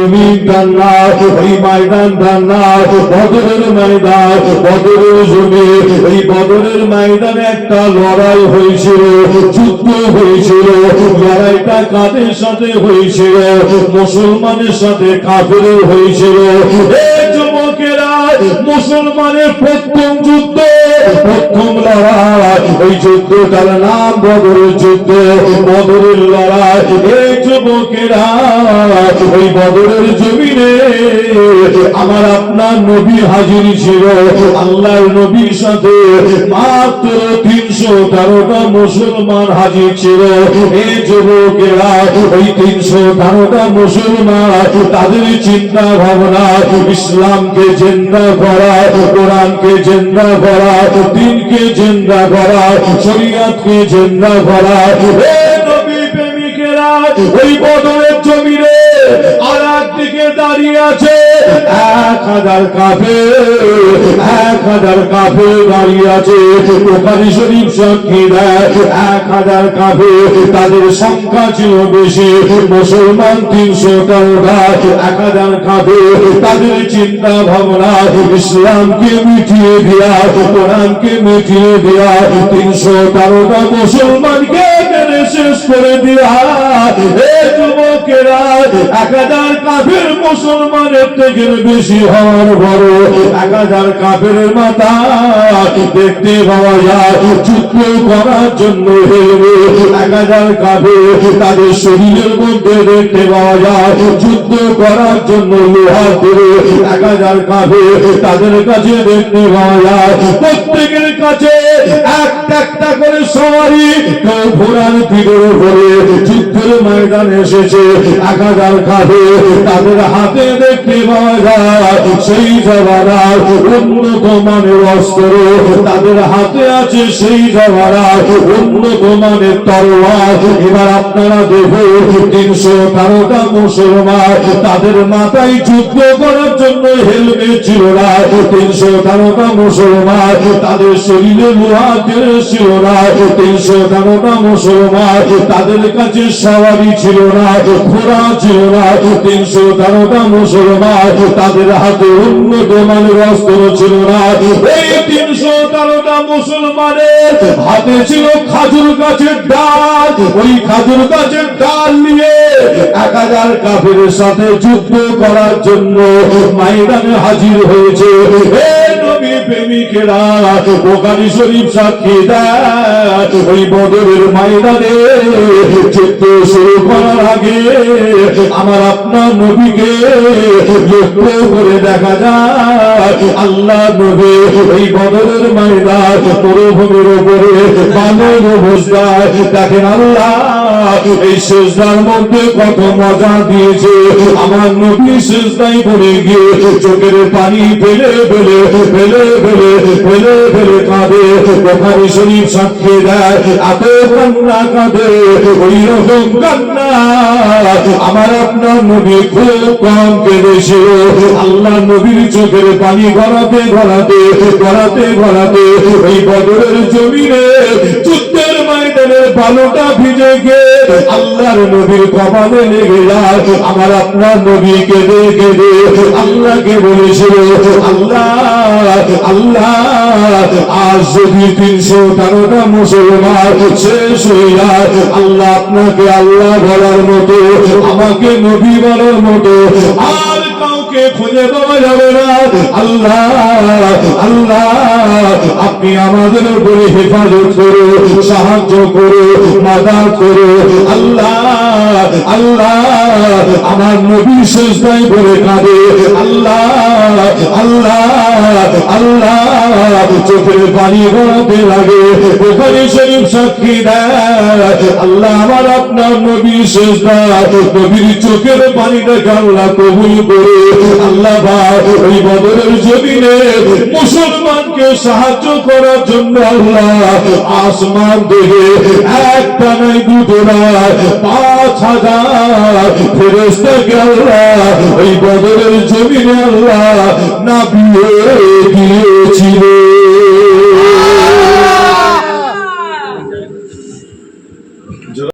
জমিনটার নাম ওই ময়দানটার নাম বদরের ময়দান, বদরের জমি এই বদরের ময়দানে একটা লড়াই হয়েছিল, যুদ্ধ হয়েছিল, লড়াইটা কাদের সাথে হয়েছিল? মুসলমানের সাথে কাফেরের হয়েছিল। মুসলমানের প্রথম যুদ্ধ, প্রথম লড়াই, ওই যুদ্ধটার নাম বদরের যুদ্ধ, বদরের লড়াই এই যুবকেরা, ওই বদরের জমিনে, আমার আপনার নবী হাজির ছিল, আল্লাহর নবীর সাথে মাত্র তিনশো তেরোটা মুসলমান হাজির ছিল। এই যুবকেরা ওই তিনশো তেরোটা মুসলমান, তাদের চিন্তা ভাবনা, ইসলামকে জেন্দা করা কোরআনকে জেন্দা করা দিনকে জেন্দা করা শরিয়াতকে জেন্দা করা এ ওই বদরের জমিনে আর একদিকে দাঁড়িয়ে আছে। এক হাজার কাফে এক হাজার কাফে দাঁড়িয়ে আছে ওখানে শরীফ সাক্ষী দেয় এক হাজার কাফে তাদের সংখ্যা ছিল বেশি, মুসলমান তিনশো তেরোটা এক হাজার কাফে তাদের চিন্তা ভাবনা, ইসলামকে মিটিয়ে দেয়া, কোরআনকে মিটিয়ে দেয়া, তিনশো তেরোটা মুসলমানকে শেষ করে দেয়া। এক এক এক তাদের শরীরের মধ্যে দেখতে পাওয়া যায়, যুদ্ধ করার জন্য লোহা করে। এক হাজার তাদের কাছে দেখতে পাওয়া যায়, প্রত্যেকের কাছে একটা একটা করে সবারই কেউ ঘোড়ার পিঠের উপরে যুদ্ধের ময়দানে এসেছে এক হাজার কাফে তাদের হাতে দেখতে পাওয়া যায় সেই জবানার উন্নত মানের অস্ত্র। তাদের হাতে আছে সেই জবানার উন্নত মানের তরোয়ার এবার আপনারা দেখুন, তিনশো তেরোটা মুসলমান তাদের মাথায় যুদ্ধ করার জন্য হেলমেট ছিল না। তিনশো তেরোটা মুসলমান তাদের শরীরে লোহা তিনশো তেরোটা মুসলমান, তাদের কাছে ছিল না, ঘোড়া ছিল না তিনশো তেরোটা মুসলমান, তাদের হাতে অস্ত্র ছিল না। মুসলমানের হাতে ছিল খাজুর গাছের ডাল। ওই খাজুর গাছের ডাল নিয়ে এক হাজার কাফের সাথে যুদ্ধ করার জন্য ময়দানে হাজির হয়েছে। প্রেমিকেরা বোকারি শরীফ সাক্ষী দেয়। ওই বদরের ময়দানে যুদ্ধ শুরু করার আগে আমার আপনার নবীকে করে দেখা যায়। আল্লাহ নবী এই বদরের ময়দান মরুভূমির উপরে বানের অবস্থায় দেখেন আল্লাহ। এই শেষদার মধ্যে কত মজা দিয়েছে। আমার শেষদাই পড়ে গিয়ে চোখের পানি ফেলে ফেলে ফেলে ফেলে ফেলে ফেলে কাঁদে। ওখানে শরীফ দেয়, এত কান্না কাঁদে। ওই রকম কান্না আমার আপনার নবী খুব কম কেঁদেছিল। আল্লাহ নবীর চোখের পানি গড়াতে গড়াতে গড়াতে গড়াতে ওই বদরের জমিনে ময়দানের বালুটা ভিজে গে আল্লাহর নবীর কপালে লেগে যায়। আমার আপনার নবী কেঁদে কেঁদে আল্লাহকে বলেছিল, আল্লাহ আল্লাহ, আজ যদি তিনশো তেরোটা মুসলমান শেষ হয়ে যায়, আল্লাহ আপনাকে আল্লাহ বলার মতো, আমাকে নবী বলার মতো কাউকে খুঁজে পাওয়া যাবে না। আল্লাহ আল্লাহ, আপনি আমাদের উপরে হেফাজত করো, সাহায্য করো, মাদার করো। আল্লাহ আল্লাহ, আমার নবী শেষদাই বলে কাঁদে। আল্লাহ আল্লাহ আল্লাহ চোখের পানি গড়াতে লাগে। ওখানে শরীফ সাক্ষী দেয়। আল্লাহ আমার আপনার নবী শেষদা নবীর চোখের পানিটাকে আল্লাহ কবুল করে। আল্লাহ ভাই, ওই বদরের জমিনে মুসলমানকে সাহায্য করার জন্য আল্লাহ আসমান দেখে একটা নাই দুটো নয় পাঁচ হাজার ফেরেস্তাকে আল্লাহ ওই বদরের জমিনে আল্লাহ না বিয়ে দিয়েছিল।